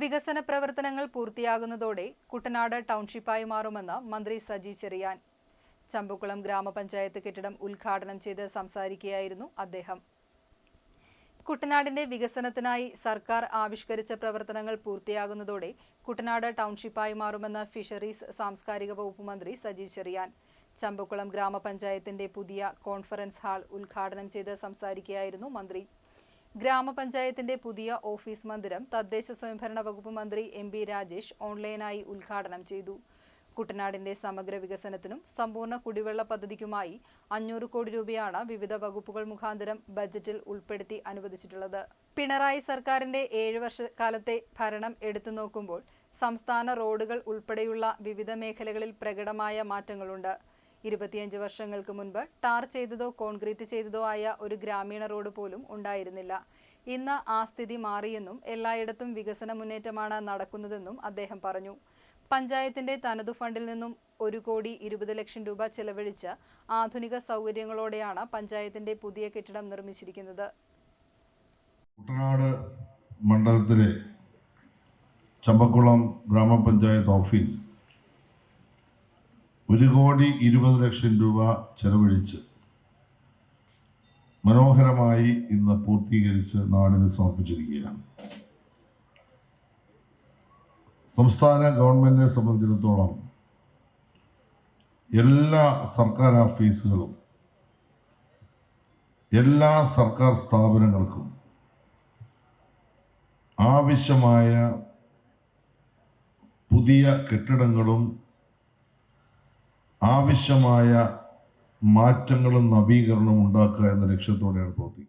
വികസന പ്രവർത്തനങ്ങൾ പൂർത്തിയാകുന്നതോടെ കുട്ടനാട് ടൗൺഷിപ്പായി മാറുമെന്ന് മന്ത്രി സജി ചെറിയാൻ. ചമ്പക്കുളം ഗ്രാമപഞ്ചായത്ത് കെട്ടിടം ഉദ്ഘാടനം ചെയ്ത് സംസാരിക്കുകയായിരുന്നു അദ്ദേഹം. കുട്ടനാടിന്റെ വികസനത്തിനായി സർക്കാർ ആവിഷ്കരിച്ച പ്രവർത്തനങ്ങൾ പൂർത്തിയാകുന്നതോടെ കുട്ടനാട് ടൗൺഷിപ്പായി മാറുമെന്ന് ഫിഷറീസ് സാംസ്കാരിക വകുപ്പ് മന്ത്രി സജി ചെറിയാൻ. ചമ്പക്കുളം ഗ്രാമപഞ്ചായത്തിന്റെ പുതിയ കോൺഫറൻസ് ഹാൾ ഉദ്ഘാടനം ചെയ്ത് സംസാരിക്കുകയായിരുന്നു മന്ത്രി. ഗ്രാമപഞ്ചായത്തിന്റെ പുതിയ ഓഫീസ് മന്ദിരം തദ്ദേശ സ്വയംഭരണ വകുപ്പ് മന്ത്രി എം ബി രാജേഷ് ഓൺലൈനായി ഉദ്ഘാടനം ചെയ്തു. കുട്ടനാടിന്റെ സമഗ്ര വികസനത്തിനും സമ്പൂർണ കുടിവെള്ള പദ്ധതിക്കുമായി അഞ്ഞൂറ് കോടി രൂപയാണ് വിവിധ വകുപ്പുകൾ മുഖാന്തരം ബജറ്റിൽ ഉൾപ്പെടുത്തി അനുവദിച്ചിട്ടുള്ളത്. പിണറായി സർക്കാരിന്റെ ഏഴ് വർഷക്കാലത്തെ ഭരണം എടുത്തു നോക്കുമ്പോൾ സംസ്ഥാന റോഡുകൾ ഉൾപ്പെടെയുള്ള വിവിധ മേഖലകളിൽ പ്രകടമായ മാറ്റങ്ങളുണ്ട്. ഇരുപത്തിയഞ്ച് വർഷങ്ങൾക്ക് മുൻപ് ടാർ ചെയ്തതോ കോൺക്രീറ്റ് ചെയ്തതോ ആയ ഒരു ഗ്രാമീണ റോഡ് പോലും ഉണ്ടായിരുന്നില്ല. ഇന്ന് ആ സ്ഥിതി മാറിയെന്നും എല്ലായിടത്തും വികസന മുന്നേറ്റമാണ് നടക്കുന്നതെന്നും അദ്ദേഹം പറഞ്ഞു. പഞ്ചായത്തിന്റെ തനതു ഫണ്ടിൽ നിന്നും ഒരു കോടി ഇരുപത് ലക്ഷം രൂപ ചെലവഴിച്ച് ആധുനിക സൗകര്യങ്ങളോടെയാണ് പഞ്ചായത്തിന്റെ പുതിയ കെട്ടിടം നിർമ്മിച്ചിരിക്കുന്നത്. കുട്ടനാട് മണ്ഡലത്തിലെ ചമ്പക്കുളം ഗ്രാമപഞ്ചായത്ത് ഓഫീസ് ഒരു കോടി ഇരുപത് ലക്ഷം രൂപ ചെലവഴിച്ച് മനോഹരമായി ഇന്ന് പൂർത്തീകരിച്ച് നാടിന് സമർപ്പിച്ചിരിക്കുകയാണ്. സംസ്ഥാന ഗവൺമെന്റിനെ സംബന്ധിച്ചിടത്തോളം എല്ലാ സർക്കാർ ഓഫീസുകളും എല്ലാ സർക്കാർ സ്ഥാപനങ്ങൾക്കും ആവശ്യമായ പുതിയ കെട്ടിടങ്ങളും ആവശ്യമായ മാറ്റങ്ങളും നവീകരണവും ഉണ്ടാക്കുക എന്ന ലക്ഷ്യത്തോടെയാണ് പ്രവർത്തിക്കുന്നത്.